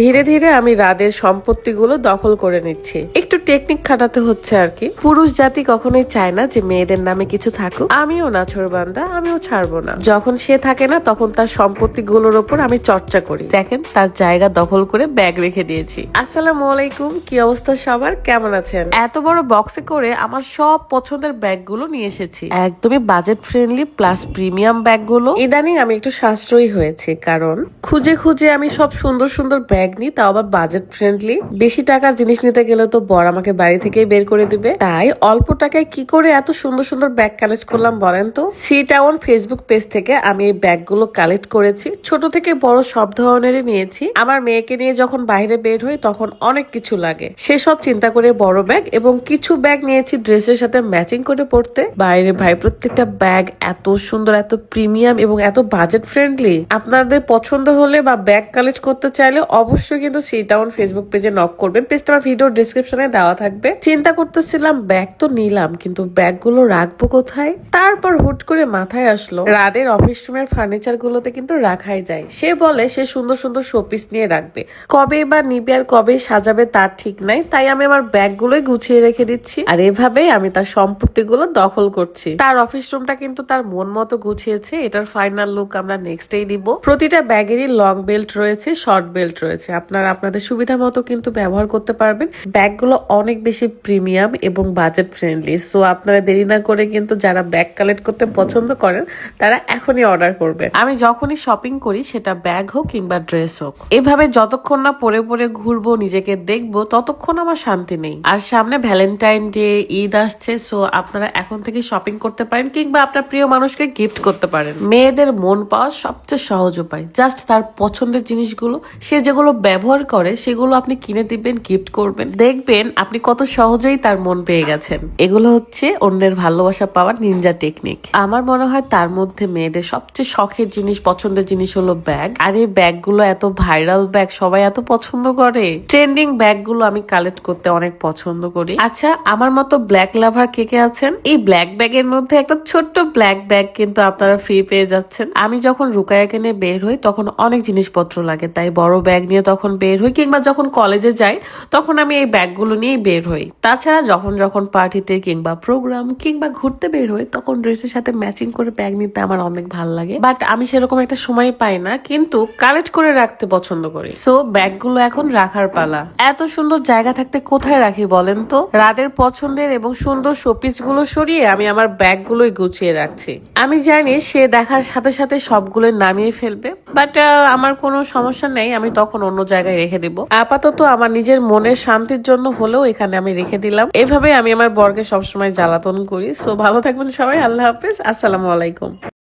ধীরে ধীরে আমি রাদের সম্পত্তিগুলো দখল করে নিচ্ছি। একটু টেকনিক খাটাতে হচ্ছে আর কি। পুরুষ জাতি কখনোই চায় না যে মেয়েদের নামে কিছু থাকুক। আমিও না বান্দা আমিও ছাড়বো না। যখন সে থাকে না, তখন তার সম্পত্তিগুলোর ওপর আমি চর্চা করি। দেখেন, তার জায়গা দখল করে ব্যাগ রেখে দিয়েছি। আসসালামু আলাইকুম, কি অবস্থা সবার? কেমন আছেন? এত বড় বক্সে করে আমার সব পছন্দের ব্যাগগুলো নিয়ে এসেছি। একদমই বাজেট ফ্রেন্ডলি প্লাস প্রিমিয়াম ব্যাগগুলো। ইদানিং আমি একটু সাশ্রয়ী হয়েছি, কারণ খুঁজে খুঁজে আমি সব সুন্দর সুন্দর ব্যাগ নিই তাও আবার বাজেট ফ্রেন্ডলি বেশি টাকার জিনিস নিতে গেলে তো বর আমাকে বাড়ি থেকেই বের করে দিবে। তাই অল্প টাকায় কি করে এত সুন্দর সুন্দর ব্যাগ কালেক্ট করলাম বলেন তো? সি টাউন ফেসবুক পেজ থেকে আমি এই ব্যাগগুলো কালেক্ট করেছি। ছোট থেকে বড় সব ধরনেরই নিয়েছি। আমার মেয়েকে নিয়ে যখন বাইরে বের হই তখন অনেক কিছু লাগে। সেসব চিন্তা করে বড় ব্যাগ এবং কিছু ব্যাগ নিয়েছি ড্রেসের সাথে ম্যাচিং করে পড়তে। বাইরে ভাই, প্রত্যেকটা ব্যাগ এত সুন্দর, এত প্রিমিয়াম এবং এত বাজেট ফ্রেন্ডলি আপনাদের পছন্দ হলে বা ব্যাগ কালেক্ট করতে চাইলে অবশ্যই কিন্তু সি টাউন ফেসবুক পেজে নক করবেন। পেজটা আমার ভিডিও ডিসক্রিপশনে দেওয়া থাকবে। চিন্তা করতেছিলাম ব্যাগ তো নিলাম, কিন্তু ব্যাগগুলো রাখব কোথায়? তারপর হুট করে মাথায় আসলো, রাদের অফিস রুমের ফার্নিচার গুলোতে কিন্তু রাখাই যায়। সে বলে, সে সুন্দর সুন্দর শোপিস নিয়ে রাখবে। কবে বা নিবে আর কবে সাজাবে তার ঠিক নাই, তাই আমি আমার ব্যাগগুলোই গুছিয়ে রেখে দিচ্ছি। আর এভাবেই আমি তার সম্পত্তিগুলো দখল করছি। তার অফিস রুমটা কিন্তু তার মন মতো গুছিয়েছে। এটার ফাইনাল লুক আমরা নেক্সট দিব। প্রতিটা ব্যাগেরই লং বেল্ট রয়েছে শর্ট বেল্ট রয়েছে। আপনারা আপনাদের সুবিধা মতো কিন্তু ব্যবহার করতে পারবেন। ব্যাগগুলো অনেক বেশি প্রিমিয়াম এবং বাজেট ফ্রেন্ডলি সো আপনারা দেরি না করে কিন্তু যারা ব্যাগ কালেক্ট করতে পছন্দ করেন, তারা এখনই অর্ডার করবেন। আমি যখনই শপিং করি, সেটা ব্যাগ হোক কিংবা ড্রেস হোক। এভাবে যতক্ষণ না পরে পরে ঘুরবো, নিজেকে দেখব, ততক্ষণ আমার শান্তি নেই। আর সামনে ভ্যালেন্টাইন ডে ঈদ আসছে সো আপনারা এখন থেকে শপিং করতে পারেন কিংবা আপনার প্রিয় মানুষকে গিফট করতে পারেন। মেয়েদের মন পাওয়ার সবচেয়ে সহজ উপায়। জাস্ট তার পছন্দের জিনিসগুলো, সে যেগুলো ব্যবহার করে, সেগুলো আপনি কিনে দিবেন গিফট করবেন। দেখবেন আপনি কত সহজেই তার মন পেয়ে গেছেন। এগুলো হচ্ছে অন্যের ভালোবাসা পাওয়ার নিনজা টেকনিক আমার মনে হয় তার মধ্যে মেয়েদের সবচেয়ে শখের জিনিস, পছন্দের জিনিস হলো ব্যাগ আর এই ব্যাগগুলো এত ভাইরাল ব্যাগ সবাই এত পছন্দ করে। ট্রেন্ডিং ব্যাগগুলো আমি কালেক্ট করতে অনেক পছন্দ করি। আচ্ছা আমার মতো ব্ল্যাক লাভার কে কে আছেন? এই ব্ল্যাক ব্যাগের মধ্যে একটা ছোট্ট ব্ল্যাক ব্যাগ কিন্তু আপনারা ফ্রি পেয়ে যাচ্ছেন। আমি যখন রুকায়া কেনে বের হই, তখন অনেক জিনিসপত্র লাগে, তাই বড় ব্যাগ নিয়ে তখন বের হই কিংবা যখন কলেজে যাই, তখন আমি এই ব্যাগগুলো নিয়েই বের হই। তাছাড়া যখন যখন পার্টিতে কিংবা প্রোগ্রাম কিংবা ঘুরতে বের হই, তখন ড্রেসের সাথে ম্যাচিং করে ব্যাগ নিতে আমার অনেক ভালো লাগে। বাট আমি সেরকম একটা সময় পাই না, কিন্তু কালেক্ট করে রাখতে পছন্দ করি। সো ব্যাগগুলো এখন রাখার পালা। এত সুন্দর জায়গা থাকতে কোথায় রাখি বলেন তো? রাদের পছন্দের এবং সুন্দর শোপিসগুলো সরিয়ে আমি আমার ব্যাগগুলোই গুছিয়ে রাখছি। আমি জানি সে দেখার সাথে সাথে সবগুলো নামিয়ে ফেলবে বাট আমার কোনো সমস্যা নেই, আমি তখন অন্য জায়গায় রেখে দিব। আপাতত আমার নিজের মনের শান্তির জন্য হলেও এখানে আমি রেখে দিলাম। এভাবে আমি আমার বরকে সবসময় জ্বালাতন করি। সো ভালো থাকবেন সবাই, আল্লাহ হাফিজ। আসসালামু আলাইকুম।